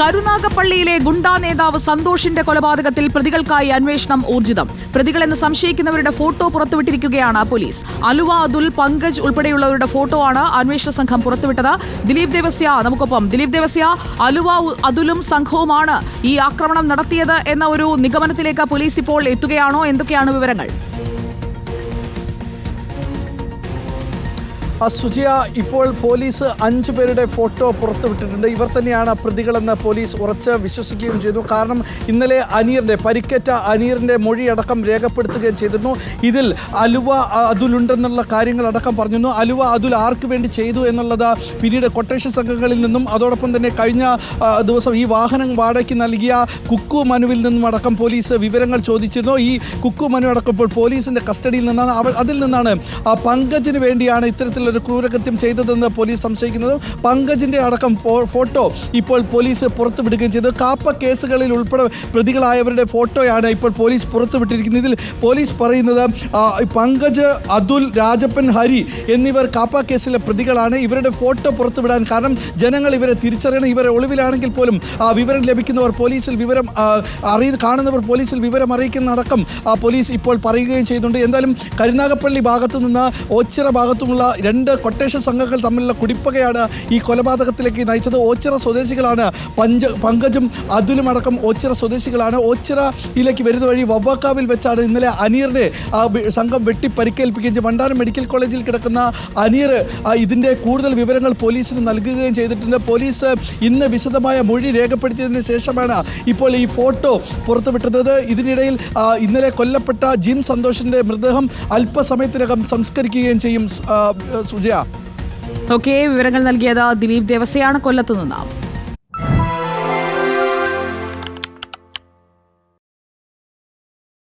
കരുനാഗപ്പള്ളിയിലെ ഗുണ്ടാ നേതാവ് സന്തോഷിന്റെ കൊലപാതകത്തിൽ പ്രതികൾക്കായി അന്വേഷണം ഊർജിതം. പ്രതികളെന്ന് സംശയിക്കുന്നവരുടെ ഫോട്ടോ പുറത്തുവിട്ടിരിക്കുകയാണ് പോലീസ്. അലുവ അതുൽ പങ്കജ് ഉൾപ്പെടെയുള്ളവരുടെ ഫോട്ടോ ആണ് അന്വേഷണ സംഘം പുറത്തുവിട്ടത്. ദിലീപ് ദേവസ്യ നമുക്കൊപ്പം. ദിലീപ് ദേവസ്യ അലുവ അതുലും സംഘവുമാണ് ഈ ആക്രമണം നടത്തിയത് എന്ന ഒരു നിഗമനത്തിലേക്ക് പോലീസ് ഇപ്പോൾ എത്തുകയാണോ? എന്തൊക്കെയാണ് വിവരങ്ങൾ? സുജിയ ഇപ്പോൾ പോലീസ് അഞ്ചു പേരുടെ ഫോട്ടോ പുറത്തുവിട്ടിട്ടുണ്ട്. ഇവർ തന്നെയാണ് പ്രതികളെന്ന് പോലീസ് ഉറച്ച് വിശ്വസിക്കുകയും ചെയ്തു. കാരണം ഇന്നലെ അനീറിന്റെ പരിക്കേറ്റ അനീറിന്റെ മൊഴിയടക്കം രേഖപ്പെടുത്തുകയും ചെയ്തിരുന്നു. ഇതിൽ അലുവ അതുലുണ്ടെന്നുള്ള കാര്യങ്ങളടക്കം പറഞ്ഞിരുന്നു. അലുവ അതുൽ ആർക്ക് വേണ്ടി ചെയ്തു എന്നുള്ളത് പിന്നീട് കൊട്ടേഷൻ സംഘങ്ങളിൽ നിന്നും അതോടൊപ്പം തന്നെ കഴിഞ്ഞ ദിവസം ഈ വാഹനം വാടകയ്ക്ക് നൽകിയ കുക്കു മനുവിൽ നിന്നും അടക്കം പോലീസ് വിവരങ്ങൾ ചോദിച്ചിരുന്നു. ഈ കുക്കു മനു അടക്കം ഇപ്പോൾ പോലീസിന്റെ കസ്റ്റഡിയിൽ നിന്നാണ്. അതിൽ നിന്നാണ് പങ്കജിന് വേണ്ടിയാണ് ഇത്തരത്തിലൊരു ക്രൂരകൃത്യം ചെയ്തതെന്ന് പോലീസ് സംശയിക്കുന്നത് പങ്കജിന്റെ അടക്കം ഫോട്ടോ ഇപ്പോൾ പോലീസ് പുറത്തുവിടുകയും ചെയ്തു. കാപ്പ കേസുകളിൽ ഉൾപ്പെടെ പ്രതികളായവരുടെ ഫോട്ടോയാണ് ഇപ്പോൾ പോലീസ് പുറത്തുവിട്ടിരിക്കുന്നത്. ഇതിൽ പോലീസ് പറയുന്നത് പങ്കജ് അതുൽ രാജപ്പൻ ഹരി എന്നിവർ കാപ്പ കേസിലെ പ്രതികളാണ്. ഇവരുടെ ഫോട്ടോ പുറത്തുവിടാൻ കാരണം ജനങ്ങൾ ഇവരെ തിരിച്ചറിയണം. ഇവരെ ഒളിവിലാണെങ്കിൽ പോലും ആ വിവരം ലഭിക്കുന്നവർ പോലീസിൽ വിവരം അറിയി കാണുന്നവർ പോലീസിൽ വിവരം അറിയിക്കുന്നതടക്കം പോലീസ് ഇപ്പോൾ പറയുകയും ചെയ്യുന്നുണ്ട്. എന്തായാലും കരുനാഗപ്പള്ളി ഭാഗത്തു നിന്ന് ഓച്ചിറ ഭാഗത്തുമുള്ള രണ്ട് കൊട്ടേഷൻ സംഘങ്ങൾ തമ്മിലുള്ള കുടിപ്പകയാണ് ഈ കൊലപാതകത്തിലേക്ക് നയിച്ചത്. ഓച്ചിറ സ്വദേശികളാണ് പഞ്ച പങ്കജും അതുലും അടക്കം ഓച്ചിറ സ്വദേശികളാണ്. ഓച്ചിറയിലേക്ക് വരുന്ന വഴി വവ്വാക്കാവിൽ വെച്ചാണ് ഇന്നലെ അനീറിനെ ആ സംഘം വെട്ടി പരിക്കേൽപ്പിക്കുകയും വണ്ടാനം മെഡിക്കൽ കോളേജിൽ കിടക്കുന്ന അനീർ ഇതിന്റെ കൂടുതൽ വിവരങ്ങൾ പോലീസിന് നൽകുകയും ചെയ്തിട്ടുണ്ട്. പോലീസ് ഇന്ന് വിശദമായ മൊഴി രേഖപ്പെടുത്തിയതിന് ശേഷമാണ് ഇപ്പോൾ ഈ ഫോട്ടോ പുറത്തുവിട്ടത്. ഇതിനിടയിൽ ഇന്നലെ കൊല്ലപ്പെട്ട ജിം സന്തോഷിന്റെ മൃതദേഹം അല്പസമയത്തിനകം സംസ്കരിക്കുകയും ചെയ്യും സുജയ. ഓക്കെ വിവരങ്ങൾ നൽകിയത് ദിലീപ് ദേവസയാണ് കൊല്ലത്ത് നിന്ന്